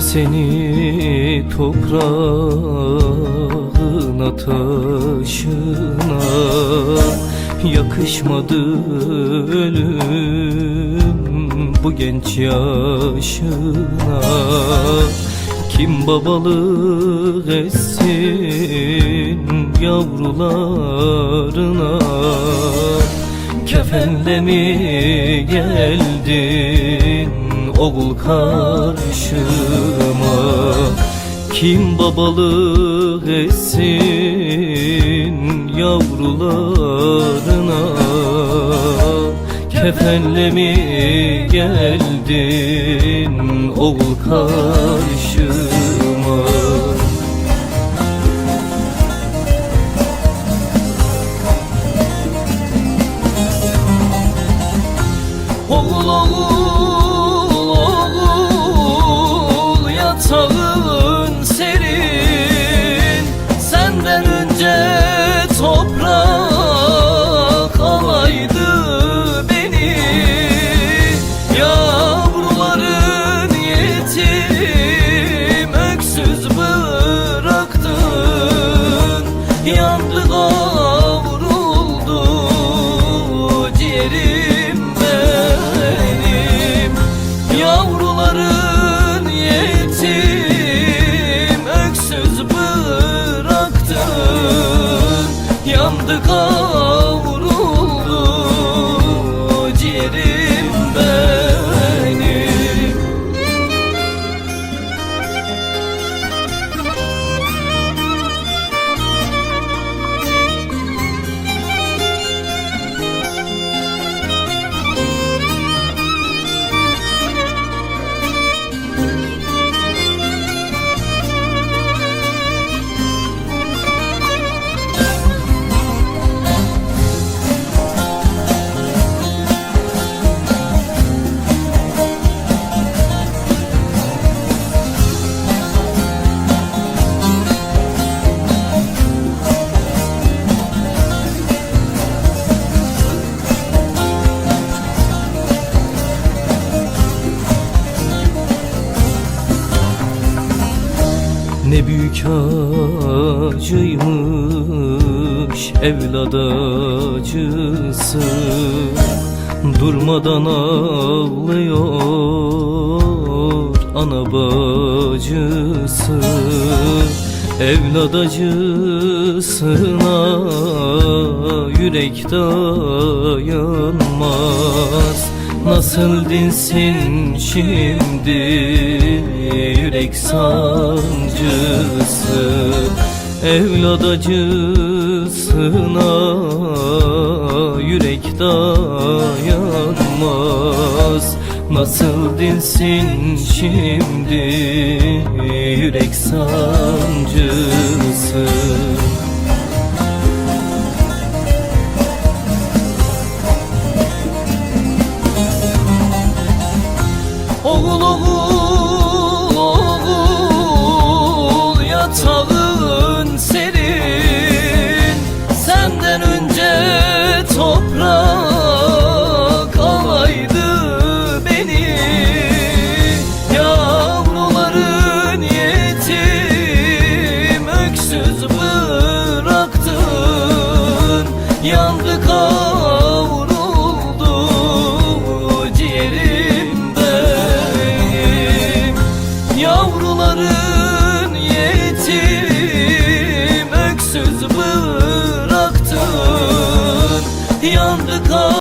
seni toprağına taşına Yakışmadı ölüm bu genç yaşına. Kim babalık etsin yavrularına? Kefenle mi geldin oğul karşıma Kim babalık etsin yavrularına? Kefenle mi geldin oğul karşıma Oğul oğul yatağın serin Senden önce toprak alaydı beni. Yavruların yetim öksüz bıraktın. Yandı kavruldu büyük acıymış evlad acısı. Durmadan ağlıyor ana bacısı. Evlad acısına yürek dayanmaz Nasıl dinsin şimdi yürek sancısı Evlad acısına yürek dayanmaz. Nasıl dinsin şimdi yürek sancısı yavruların yetim öksüz bıraktın yandık